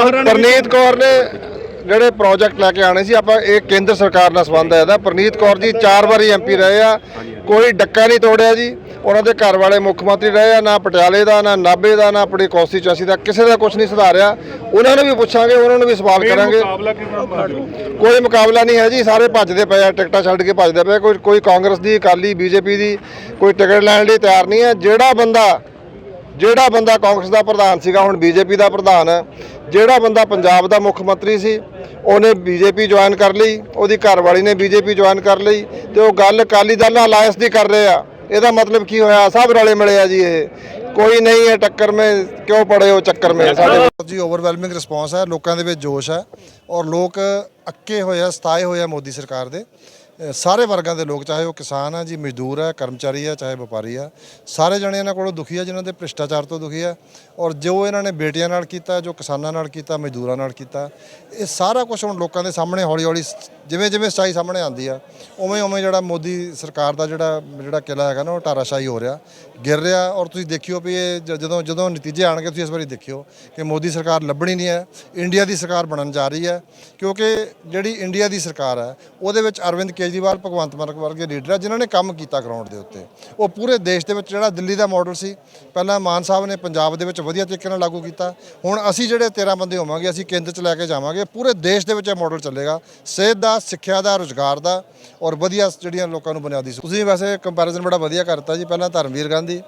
ਪ੍ਰਨੀਤ ਕੌਰ ਨੇ ਜਿਹੜੇ ਪ੍ਰੋਜੈਕਟ ਲੈ ਕੇ ਆਣੇ ਸੀ ਆਪਾਂ ਇਹ ਕੇਂਦਰ ਸਰਕਾਰ ਨਾਲ ਸੰਬੰਧ ਹੈ ਇਹਦਾ। ਪ੍ਰਨੀਤ ਕੌਰ ਜੀ ਚਾਰ ਵਾਰੀ ਐਮਪੀ ਰਹੇ ਆ ਕੋਈ ਡੱਕਾ ਨਹੀਂ ਤੋੜਿਆ ਜੀ। ਉਹਨਾਂ ਦੇ ਘਰ ਵਾਲੇ ਮੁੱਖ ਮੰਤਰੀ ਰਹੇ ਆ ਨਾ ਪਟਿਆਲੇ ਦਾ ਨਾ ਨਾਭੇ ਦਾ ਨਾ ਆਪਣੀ ਕੌਂਸਟੀਚੁਐਂਸੀ ਦਾ। ਕਿਸੇ ਦਾ ਕੁਝ ਨਹੀਂ ਸੁਧਾਰਿਆ। ਉਹਨਾਂ ਨੂੰ ਵੀ ਪੁੱਛਾਂਗੇ ਉਹਨਾਂ ਨੂੰ ਵੀ ਸਵਾਲ ਕਰਾਂਗੇ। ਕੋਈ ਮੁਕਾਬਲਾ ਨਹੀਂ ਹੈ ਜੀ ਸਾਰੇ ਭੱਜਦੇ ਪਏ ਆ ਟਿਕਟਾਂ ਛੱਡ ਕੇ ਭੱਜਦੇ ਪਏ ਕੋਈ ਕੋਈ ਕਾਂਗਰਸ ਦੀ ਅਕਾਲੀ ਬੀਜੇਪੀ ਦੀ ਕੋਈ ਟਿਕਟ ਲੈਣ ਲਈ ਤਿਆਰ ਨਹੀਂ ਹੈ। ਜਿਹੜਾ ਬੰਦਾ ਜਿਹੜਾ ਬੰਦਾ ਕਾਂਗਰਸ ਦਾ ਪ੍ਰਧਾਨ ਸੀਗਾ ਹੁਣ ਬੀਜੇਪੀ ਦਾ ਪ੍ਰਧਾਨ ਹੈ ਜਿਹੜਾ ਬੰਦਾ ਪੰਜਾਬ ਦਾ ਮੁੱਖ ਮੰਤਰੀ ਸੀ, ਉਹਨੇ ਬੀਜੇਪੀ ਜੁਆਇਨ ਕਰ ਲਈ, ਉਹਦੀ ਘਰਵਾਲੀ ਨੇ ਬੀਜੇਪੀ ਜੁਆਇਨ ਕਰ ਲਈ ਤੇ ਉਹ ਗੱਲ ਅਕਾਲੀ ਦਲ ਨਾਲ ਅਲਾਇੰਸ ਦੀ ਕਰ ਰਹੇ ਆ। ਇਹਦਾ ਮਤਲਬ ਕੀ ਹੋਇਆ? ਸਭ ਰਲੇ ਮਿਲੇ ਆ ਜੀ ਇਹ। ਕੋਈ ਨਹੀਂ ਹੈ ਟੱਕਰ ਮੇ ਕਿਉਂ ਪੜੇ ਹੋ ਚੱਕਰ ਮੇ? ਸਾਡੇ ਜੀ ਓਵਰਵੈਲਮਿੰਗ ਰਿਸਪੌਂਸ ਹੈ ਲੋਕਾਂ ਦੇ ਵਿੱਚ ਜੋਸ਼ ਹੈ ਔਰ ਲੋਕ ਅੱਕੇ ਹੋਏ ਆ, ਸਤਾਏ ਹੋਏ ਆ ਮੋਦੀ ਸਰਕਾਰ ਦੇ। ਸਾਰੇ ਵਰਗਾਂ ਦੇ ਲੋਕ, ਚਾਹੇ ਉਹ ਕਿਸਾਨ ਆ ਜੀ, ਮਜ਼ਦੂਰ ਆ, ਕਰਮਚਾਰੀ ਆ, ਚਾਹੇ ਵਪਾਰੀ ਆ, ਸਾਰੇ ਜਣੇ ਇਹਨਾਂ ਕੋਲੋਂ ਦੁਖੀ ਆ, ਜਿਨ੍ਹਾਂ ਦੇ ਭ੍ਰਿਸ਼ਟਾਚਾਰ ਤੋਂ ਦੁਖੀ ਆ ਔਰ ਜੋ ਇਹਨਾਂ ਨੇ ਬੇਟੀਆਂ ਨਾਲ ਕੀਤਾ, ਜੋ ਕਿਸਾਨਾਂ ਨਾਲ ਕੀਤਾ, ਮਜ਼ਦੂਰਾਂ ਨਾਲ ਕੀਤਾ, ਇਹ ਸਾਰਾ ਕੁਝ ਹੁਣ ਲੋਕਾਂ ਦੇ ਸਾਹਮਣੇ ਹੌਲੀ ਹੌਲੀ ਜਿਵੇਂ ਜਿਵੇਂ ਸੱਚਾਈ ਸਾਹਮਣੇ ਆਉਂਦੀ ਆ, ਉਵੇਂ ਉਵੇਂ ਜਿਹੜਾ ਮੋਦੀ ਸਰਕਾਰ ਦਾ ਜਿਹੜਾ ਜਿਹੜਾ ਕਿਲਾ ਹੈਗਾ ਨਾ, ਉਹ ਟਾਰਾਸ਼ਾਹੀ ਹੋ ਰਿਹਾ। ਗਿਰ ਰਿਹਾ ਔਰ ਤੁਸੀਂ ਦੇਖਿਓ ਵੀ ਇਹ ਜ- ਜਦੋਂ ਜਦੋਂ ਨਤੀਜੇ ਆਣਗੇ, ਤੁਸੀਂ ਇਸ ਵਾਰੀ ਦੇਖਿਓ ਕਿ ਮੋਦੀ ਸਰਕਾਰ ਲੱਭਣੀ ਨਹੀਂ ਹੈ, ਇੰਡੀਆ ਦੀ ਸਰਕਾਰ ਬਣਨ ਜਾ ਰਹੀ ਹੈ, ਕਿਉਂਕਿ ਜਿਹੜੀ ਇੰਡੀਆ ਦੀ ਸਰਕਾਰ ਹੈ, ਉਹਦੇ ਵਿੱਚ ਅਰਵਿੰਦ ਕੇਜਰੀਵਾਲ, ਭਗਵੰਤ ਮਾਨ ਵਰਗੇ ਲੀਡਰ ਆ, ਜਿਨ੍ਹਾਂ ਨੇ ਕੰਮ ਕੀਤਾ ਗਰਾਊਂਡ ਦੇ ਉੱਤੇ। ਉਹ ਪੂਰੇ ਦੇਸ਼ ਦੇ ਵਿੱਚ ਜਿਹੜਾ ਦਿੱਲੀ ਦਾ ਮਾਡਲ ਸੀ, ਪਹਿਲਾਂ ਮਾਨ ਸਾਹਿਬ ਨੇ ਪੰਜਾਬ ਦੇ ਵਿੱਚ ਵਧੀਆ ਤਰੀਕੇ ਨਾਲ ਲਾਗੂ ਕੀਤਾ, ਹੁਣ ਅਸੀਂ ਜਿਹੜੇ 13 ਬੰਦੇ ਹੋਵਾਂਗੇ, ਅਸੀਂ ਕੇਂਦਰ 'ਚ ਲੈ ਕੇ ਜਾਵਾਂਗੇ, ਪੂਰੇ ਦੇਸ਼ ਦੇ ਵਿੱਚ ਇਹ ਮਾਡਲ ਚੱਲੇਗਾ। ਸਿਹਤ ਦਾ ਸਿੱਖਿਆ ਦਾ ਰੁਜ਼ਗਾਰ ਦਾ ਔਰ ਵਧੀਆ ਜਿਹੜੀਆਂ ਲੋਕਾਂ ਨੂੰ ਬੁਨਿਆਦੀ ਸੁ- ਤੁਸੀਂ ਵੈਸੇ ਕੰਪੈਰੀਜ਼ਨ ਬੜਾ ਵਧੀਆ ਕਰਤਾ ਜੀ ਪਹਿਲਾਂ ਧਰਮਵੀਰ ਗਾਂਧੀ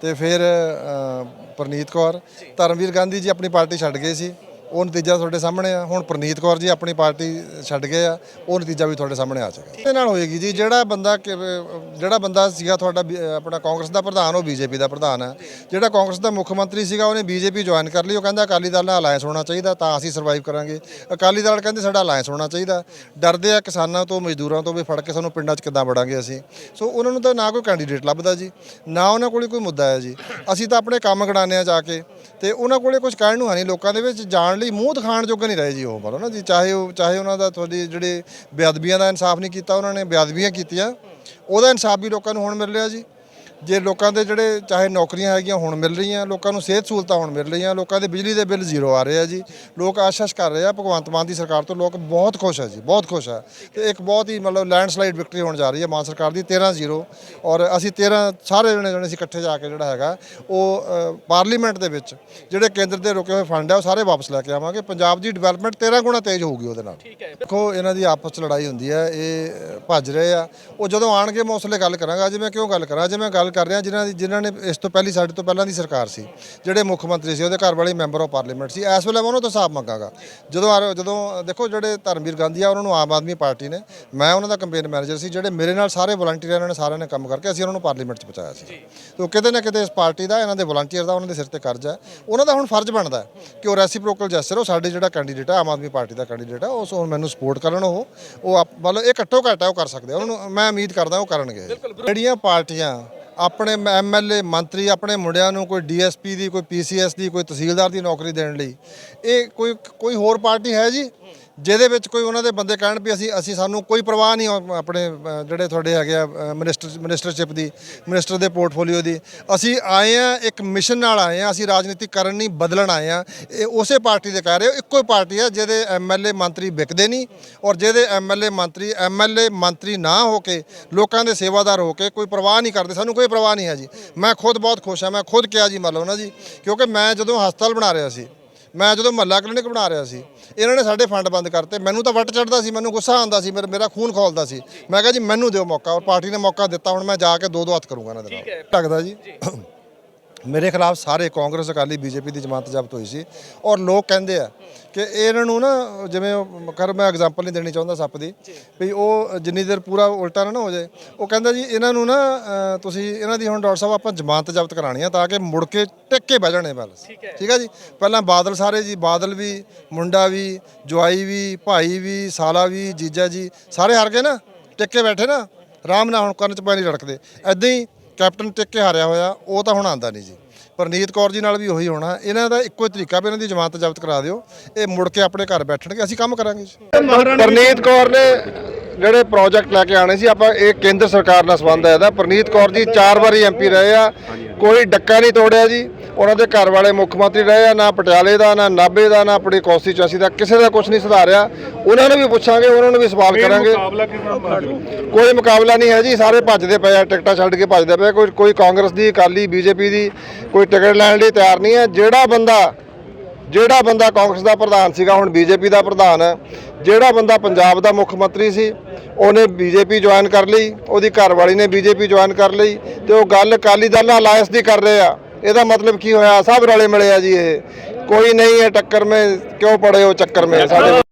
ਤੇ ਫਿਰ ਅ, ਪ੍ਰਨੀਤ ਕੌਰ। ਧਰਮਵੀਰ ਗਾਂਧੀ ਜੀ ਆਪਣੀ ਪਾਰਟੀ ਛੱਡ ਗਏ ਸੀ। ਉਹ ਨਤੀਜਾ ਤੁਹਾਡੇ ਸਾਹਮਣੇ ਆ। ਹੁਣ ਪ੍ਰਨੀਤ ਕੌਰ ਜੀ ਆਪਣੀ ਪਾਰਟੀ ਛੱਡ ਗਏ ਆ। ਉਹ ਨਤੀਜਾ ਵੀ ਤੁਹਾਡੇ ਸਾਹਮਣੇ ਆ ਚੁੱਕਾ ਇਹਦੇ ਨਾਲ ਹੋਏਗੀ ਜੀ, ਜਿਹੜਾ ਬੰਦਾ ਕਿ- ਜਿਹੜਾ ਬੰਦਾ ਸੀਗਾ ਤੁਹਾਡਾ ਬੀ- ਆਪਣਾ ਕਾਂਗਰਸ ਦਾ ਪ੍ਰਧਾਨ, ਉਹ ਬੀਜੇਪੀ ਦਾ ਪ੍ਰਧਾਨ ਹੈ ਜਿਹੜਾ ਕਾਂਗਰਸ ਦਾ ਮੁੱਖ ਮੰਤਰੀ ਸੀਗਾ, ਉਹਨੇ ਬੀਜੇਪੀ ਜੁਆਇਨ ਕਰ ਲਈ। ਉਹ ਕਹਿੰਦਾ ਅਕਾਲੀ ਦਲ ਨਾਲ ਅਲਾਇੰਸ ਹੋਣਾ ਚਾਹੀਦਾ, ਤਾਂ ਅਸੀਂ ਸਰਵਾਈਵ ਕਰਾਂਗੇ। ਅਕਾਲੀ ਦਲ ਕਹਿੰਦੇ ਸਾਡਾ ਅਲਾਇੰਸ ਹੋਣਾ ਚਾਹੀਦਾ। ਡਰਦੇ ਆ ਕਿਸਾਨਾਂ ਤੋਂ, ਮਜ਼ਦੂਰਾਂ ਤੋਂ ਵੀ ਫੜ ਕੇ ਸਾਨੂੰ ਪਿੰਡਾਂ 'ਚ ਕਿੱਦਾਂ ਵੜਾਂਗੇ ਅਸੀਂ। ਸੋ ਉਹਨਾਂ ਨੂੰ ਤਾਂ ਨਾ ਕੋਈ ਕੈਂਡੀਡੇਟ ਲੱਭਦਾ ਜੀ, ਨਾ ਉਹਨਾਂ ਕੋਲੇ ਕੋਈ ਮੁੱਦਾ ਹੈ ਜੀ। ਅਸੀਂ ਤਾਂ ਆਪਣੇ ਕੰਮ ਗੜਾਉਂਦੇ ਆ ਜਾ ਕੇ। ਤੇ ਉਹਨਾਂ ਕੋਲੇ ਕੁਝ ਕਹਿਣ ਨੂੰ ਹੈ ਨਹੀਂ। ਲੋਕਾਂ ਦੇ ਵਿੱਚ ਜਾਣ ਲਈ ਮੂੰਹ ਦਿਖਾਣ ਜੋਗੇ ਨਹੀਂ ਰਹੇ ਜੀ ਉਹ, ਪਰ ਨਾ ਜੀ, ਚਾਹੇ ਉਹ ਚਾਹੇ ਉਹਨਾਂ ਦਾ ਤੁਹਾਡੀ ਜਿਹੜੇ ਬੇਅਦਬੀਆਂ ਦਾ ਇਨਸਾਫ ਨਹੀਂ ਕੀਤਾ, ਉਹਨਾਂ ਨੇ ਬੇਅਦਬੀਆਂ ਕੀਤੀਆਂ। ਉਹਦਾ ਇਨਸਾਫ ਵੀ ਲੋਕਾਂ ਨੂੰ ਹੁਣ ਮਿਲ ਰਿਹਾ ਜੀ। ਜੇ ਲੋਕਾਂ ਦੇ ਜਿਹੜੇ ਚਾਹੇ ਨੌਕਰੀਆਂ ਹੈਗੀਆਂ ਹੁਣ ਮਿਲ ਰਹੀਆਂ ਲੋਕਾਂ ਨੂੰ ਸਿਹਤ ਸਹੂਲਤਾਂ ਹੁਣ ਮਿਲ ਰਹੀਆਂ ਲੋਕਾਂ ਦੇ ਬਿਜਲੀ ਦੇ ਬਿੱਲ ਜ਼ੀਰੋ ਆ ਰਹੇ ਆ ਜੀ। ਲੋਕ ਆਸ਼ਾਸ਼ ਕਰ ਰਹੇ ਆ ਭਗਵੰਤ ਮਾਨ ਦੀ ਸਰਕਾਰ ਤੋਂ ਲੋਕ ਬਹੁਤ ਖੁਸ਼ ਆ ਜੀ ਬਹੁਤ ਖੁਸ਼ ਆ। ਤੇ ਇੱਕ ਬਹੁਤ ਹੀ ਮਤਲਬ ਲੈਂਡਸਲਾਈਡ ਵਿਕਟਰੀ ਹੋਣ ਜਾ ਰਹੀ ਹੈ ਮਾਨ ਸਰਕਾਰ ਦੀ 13-0 ਔਰ ਅਸੀਂ 13 ਸਾਰੇ ਜਣੇ ਜਣੇ ਅਸੀਂ ਇਕੱਠੇ ਜਾ ਕੇ ਜਿਹੜਾ ਹੈਗਾ ਉਹ ਪਾਰਲੀਮੈਂਟ ਦੇ ਵਿੱਚ ਜਿਹੜੇ ਕੇਂਦਰ ਦੇ ਰੁਕੇ ਹੋਏ ਫੰਡ ਆ ਉਹ ਸਾਰੇ ਵਾਪਸ ਲੈ ਕੇ ਆਵਾਂਗੇ। ਪੰਜਾਬ ਦੀ ਡਿਵੈਲਪਮੈਂਟ 13 ਗੁਣਾ ਤੇਜ਼ ਹੋਊਗੀ ਉਹਦੇ ਨਾਲ। ਦੇਖੋ ਇਹਨਾਂ ਦੀ ਆਪਸ ਚ ਲੜਾਈ ਹੁੰਦੀ ਹੈ ਇਹ ਭੱਜ ਰਹੇ ਆ। ਉਹ ਜਦੋਂ ਆਣਗੇ ਮੈਂ ਉਸ ਗੱਲ ਕਰਾਂਗਾ। ਅੱਜ ਮੈਂ ਕਿਉਂ ਗੱਲ ਕਰਾਂ? ਅੱਜ ਮੈਂ ਗੱਲ ਕਰ ਰਿਹਾ ਜਿਨ੍ਹਾਂ ਦੀ ਜਿਨ੍ਹਾਂ ਨੇ ਇਸ ਤੋਂ ਪਹਿਲੀ ਸਾਡੇ ਤੋਂ ਪਹਿਲਾਂ ਦੀ ਸਰਕਾਰ ਸੀ ਜਿਹੜੇ ਮੁੱਖ ਮੰਤਰੀ ਸੀ ਉਹਦੇ ਘਰ ਵਾਲੇ ਮੈਂਬਰ ਆਫ ਪਾਰਲੀਮੈਂਟ ਸੀ। ਇਸ ਵੇਲੇ ਮੈਂ ਉਹਨਾਂ ਤੋਂ ਹਿਸਾਬ ਮੰਗਾਗਾ। ਜਦੋਂ ਆ- ਜਦੋਂ ਦੇਖੋ ਜਿਹੜੇ ਧਰਮਵੀਰ ਗਾਂਧੀ ਆ ਉਹਨਾਂ ਨੂੰ ਆਮ ਆਦਮੀ ਪਾਰਟੀ ਨੇ ਮੈਂ ਉਹਨਾਂ ਦਾ ਕੰਪੇਨ ਮੈਨੇਜਰ ਸੀ ਜਿਹੜੇ ਮੇਰੇ ਨਾਲ ਸਾਰੇ ਵਲੰਟੀਅਰਾਂ ਨੇ ਸਾਰਿਆਂ ਨੇ ਕੰਮ ਕਰਕੇ ਅਸੀਂ ਉਹਨਾਂ ਨੂੰ ਪਾਰਲੀਮੈਂਟ 'ਚ ਪਹੁੰਚਾਇਆ ਸੀ। ਤੇ ਕਿਤੇ ਨਾ ਕਿਤੇ ਇਸ ਪਾਰਟੀ ਦਾ ਇਹਨਾਂ ਦੇ ਵਲੰਟੀਅਰ ਦਾ ਉਹਨਾਂ ਦੇ ਸਿਰ ਤੇ ਕਰਜ਼ਾ ਹੈ। ਉਹਨਾਂ ਦਾ ਹੁਣ ਫਰਜ਼ ਬਣਦਾ ਹੈ ਕਿ ਉਹ ਰੈਸੀਪ੍ਰੋਕਲ ਜੈਸਰ ਉਹ ਸਾਡੇ ਜਿਹੜਾ ਕੈਂਡੀਡੇਟ ਹੈ ਆਮ ਆਦਮੀ ਪਾਰਟੀ ਦਾ ਕੈਂਡੀਡੇਟ ਹੈ ਉਸ ਉਹ ਮੈਨੂੰ ਸਪੋਰਟ ਕਰਨ ਉਹ ਉਹ ਆਪ- ਮਤਲਬ ਇਹ ਘੱਟੋ ਘੱਟ ਹੈ ਉਹ ਕਰ ਸਕਦੇ ਆ। ਉਹਨਾਂ ਨੂੰ ਮੈਂ ਉਮੀਦ ਕਰਦਾ ਉਹ ਕਰਨਗੇ। ਜਿਹੜੀਆਂ ਪਾਰਟੀਆਂ ਆਪਣੇ ਐਮਐਲਏ ਮੰਤਰੀ, ਆਪਣੇ ਮੁੰਡਿਆਂ ਨੂੰ ਕੋਈ ਡੀਐਸਪੀ ਦੀ, ਕੋਈ ਪੀਸੀਐਸ ਦੀ, ਕੋਈ ਤਹਿਸੀਲਦਾਰ ਦੀ ਨੌਕਰੀ ਦੇਣ ਲਈ। ਇਹ ਕੋਈ ਕੋਈ ਹੋਰ ਪਾਰਟੀ ਹੈ ਜੀ? ਜਿਹਦੇ ਵਿੱਚ ਕੋਈ ਉਹਨਾਂ ਦੇ ਬੰਦੇ ਕਹਿਣ ਵੀ ਅਸੀਂ ਅਸੀਂ ਸਾਨੂੰ ਕੋਈ ਪਰਵਾਹ ਨਹੀਂ ਉਹ ਆਪਣੇ ਜਿਹੜੇ ਤੁਹਾਡੇ ਹੈਗੇ ਆ ਅ, ਮਿਨਿਸਟਰ ਮਿਨਿਸਟਰਸ਼ਿਪ ਦੀ ਮਿਨਿਸਟਰ ਦੇ ਪੋਰਟਫੋਲੀਓ ਦੀ। ਅਸੀਂ ਆਏ ਆ ਇੱਕ ਮਿਸ਼ਨ ਨਾਲ ਆਏ ਆ ਅਸੀਂ ਰਾਜਨੀਤੀ ਕਰਨ ਨਹੀਂ ਬਦਲਣ ਆਏ ਆ। ਇਹ ਉਸੇ ਪਾਰਟੀ ਦੇ ਕਹਿ ਰਹੇ ਹੋ ਇੱਕੋ ਹੀ ਪਾਰਟੀ ਆ ਜਿਹਦੇ ਐਮਐਲਏ ਮੰਤਰੀ ਵਿਕਦੇ ਨਹੀਂ ਔਰ ਜਿਹਦੇ ਐਮਐਲਏ ਮੰਤਰੀ ਐਮਐਲਏ ਮੰਤਰੀ ਨਾ ਹੋ ਕੇ ਲੋਕਾਂ ਦੇ ਸੇਵਾਦਾਰ ਹੋ ਕੇ ਕੋਈ ਪਰਵਾਹ ਨਹੀਂ ਕਰਦੇ। ਸਾਨੂੰ ਕੋਈ ਪਰਵਾਹ ਨਹੀਂ ਹੈ ਜੀ। ਮੈਂ ਖੁਦ ਬਹੁਤ ਖੁਸ਼ ਹਾਂ ਮੈਂ ਖੁਦ ਕਿਹਾ ਜੀ ਮੰਨ ਲਓ ਨਾ ਜੀ ਕਿਉਂਕਿ ਮੈਂ ਜਦੋਂ ਹਸਪਤਾਲ ਬਣਾ ਰਿਹਾ ਸੀ ਮੈਂ ਜਦੋਂ ਮਹੱਲਾ ਕਲੀਨਿਕ ਬਣਾ ਰਿਹਾ ਸੀ ਇਹਨਾਂ ਨੇ ਸਾਡੇ ਫੰਡ ਬੰਦ ਕਰਤੇ। ਮੈਨੂੰ ਤਾਂ ਵੱਟ ਚੜਦਾ ਸੀ ਮੈਨੂੰ ਗੁੱਸਾ ਆਉਂਦਾ ਸੀ ਮੇਰਾ ਮੇਰਾ ਖੂਨ ਖੋਲਦਾ ਸੀ। ਮੈਂ ਕਿਹਾ ਜੀ ਮੈਨੂੰ ਦਿਓ ਮੌਕਾ ਔਰ ਪਾਰਟੀ ਨੇ ਮੌਕਾ ਦਿੱਤਾ ਹੁਣ ਮੈਂ ਜਾ ਕੇ ਦੋ ਦੋ ਹੱਥ ਕਰੂੰਗਾ ਇਹਨਾਂ ਦੇ ਨਾਲ। ਲੱਗਦਾ ਜੀ। ਮੇਰੇ ਖਿਲਾਫ ਸਾਰੇ ਕਾਂਗਰਸ ਅਕਾਲੀ ਬੀਜੇਪੀ ਦੀ ਜਮਾਤ ਜ਼ਬਤ ਹੋਈ ਸੀ ਔਰ ਲੋਕ ਕਹਿੰਦੇ ਆ ਕਿ ਇਹਨਾਂ ਨੂੰ ਨਾ ਜਿਵੇਂ ਕਰ ਮੈਂ ਐਗਜ਼ਾਮਪਲ ਨਹੀਂ ਦੇਣੀ ਚਾਹੁੰਦਾ ਸੱਪ ਦੀ ਵੀ ਉਹ ਜਿੰਨੀ ਦੇਰ ਪੂਰਾ ਉਲਟਾ ਨਾ ਨਾ ਹੋ ਜਾਏ ਉਹ ਕਹਿੰਦਾ ਜੀ ਇਹਨਾਂ ਨੂੰ ਨਾ ਤੁਸੀਂ ਇਹਨਾਂ ਦੀ ਹੁਣ ਡਾਕਟਰ ਸਾਹਿਬ ਆਪਾਂ ਜ਼ਮਾਨਤ ਜ਼ਬਤ ਕਰਾਣੀ ਆ ਤਾਂ ਕਿ ਮੁੜ ਕੇ ਟਿਕ ਕੇ ਬਹਿ ਜਾਣੇ ਬਸ। ਠੀਕ ਹੈ। ਜੀ? ਪਹਿਲਾਂ ਬਾਦਲ ਸਾਰੇ ਜੀ ਬਾਦਲ ਵੀ ਮੁੰਡਾ ਵੀ ਜਵਾਈ ਵੀ ਭਾਈ ਵੀ ਸਾਲਾ ਵੀ ਜੀਜਾ ਜੀ ਸਾਰੇ ਹਾਰ ਗਏ ਨਾ ਟਿਕ ਕੇ ਬੈਠੇ ਨਾ ਆਰਾਮ ਨਾਲ ਹੁਣ ਕੰਨ ਚ ਪਾਣੀ ਰੜਕਦੇ। ਐਦਾਂ ਹੀ ਕੈਪਟਨ ਟਿਕ ਕੇ ਹਾਰਿਆ ਹੋਇਆ ਉਹ ਤਾਂ ਹੁਣ ਆਂਦਾ ਨਹੀਂ ਜੀ। ਪਰਨੀਤ ਕੌਰ ਜੀ ਨਾਲ ਵੀ ਉਹੀ ਹੋਣਾ। ਇਹਨਾਂ ਦਾ ਇੱਕੋ ਹੀ ਤਰੀਕਾ ਵੀ ਇਹਨਾਂ ਦੀ ਜ਼ਮਾਨਤ ਜ਼ਬਤ ਕਰਾ ਦਿਓ। ਇਹ ਮੁੜ ਕੇ ਆਪਣੇ ਘਰ ਬੈਠਣਗੇ। ਅਸੀਂ ਕੰਮ ਕਰਾਂਗੇ ਪਰਨੀਤ ਕੌਰ ਨੇ ਜਿਹੜੇ ਪ੍ਰੋਜੈਕਟ ਲੈ ਕੇ ਆਣੇ ਸੀ ਆਪਾਂ ਇਹ ਕੇਂਦਰ ਸਰਕਾਰ ਨਾਲ ਸੰਬੰਧ ਹੈ ਇਹਦਾ। ਪ੍ਰਨੀਤ ਕੌਰ ਜੀ ਚਾਰ ਵਾਰੀ ਐਮਪੀ ਰਹੇ ਆ। ਕੋਈ ਡੱਕਾ ਨਹੀਂ ਤੋੜਿਆ ਜੀ। ਉਹਨਾਂ ਦੇ ਘਰ ਵਾਲੇ ਮੁੱਖ ਮੰਤਰੀ ਰਹੇ ਆ। ਨਾ ਪਟਿਆਲੇ ਦਾ ਨਾ ਨਾਭੇ ਦਾ ਨਾ ਆਪਣੀ ਕੌਂਸਟੀਚੁਐਂਸੀ ਦਾ। ਕਿਸੇ ਦਾ ਕੁਝ ਨਹੀਂ ਸੁਧਾਰਿਆ। ਉਹਨਾਂ ਨੂੰ ਵੀ ਪੁੱਛਾਂਗੇ ਉਹਨਾਂ ਨੂੰ ਵੀ ਸਵਾਲ ਕਰਾਂਗੇ। ਕਿਸ ਕੋਈ ਮੁਕਾਬਲਾ ਨਹੀਂ ਹੈ ਜੀ। ਸਾਰੇ ਭੱਜਦੇ ਪਏ ਆ। ਟਿਕਟਾਂ ਛੱਡ ਕੇ ਭੱਜਦੇ ਪਏ ਕੋਈ ਕੋਈ ਕਾਂਗਰਸ ਦੀ ਅਕਾਲੀ ਬੀਜੇਪੀ ਦੀ ਕੋਈ ਟਿਕਟ ਲੈਣ ਲਈ ਤਿਆਰ ਨਹੀਂ ਹੈ। ਜਿਹੜਾ ਬੰਦਾ ਜਿਹੜਾ ਬੰਦਾ ਕਾਂਗਰਸ ਦਾ ਪ੍ਰਧਾਨ ਸੀਗਾ, ਹੁਣ ਬੀਜੇਪੀ ਦਾ ਪ੍ਰਧਾਨ ਹੈ ਜਿਹੜਾ ਬੰਦਾ ਪੰਜਾਬ ਦਾ ਮੁੱਖ ਮੰਤਰੀ ਸੀ, ਉਹਨੇ ਬੀਜੇਪੀ ਜੁਆਇਨ ਕਰ ਲਈ, ਉਹਦੀ ਘਰਵਾਲੀ ਨੇ ਬੀਜੇਪੀ ਜੁਆਇਨ ਕਰ ਲਈ ਤੇ ਉਹ ਗੱਲ ਅਕਾਲੀ ਦਲ ਨਾਲ ਅਲਾਇੰਸ ਦੀ ਕਰ ਰਹੇ ਆ। ਇਹਦਾ ਮਤਲਬ ਕੀ ਹੋਇਆ? ਸਭ ਰਲੇ ਮਿਲੇ ਆ ਜੀ ਇਹ। ਕੋਈ ਨਹੀਂ ਹੈ ਟੱਕਰ ਮੇ ਕਿਉਂ ਪੜੇ ਹੋ ਚੱਕਰ ਮੇ ਸਾਡੇ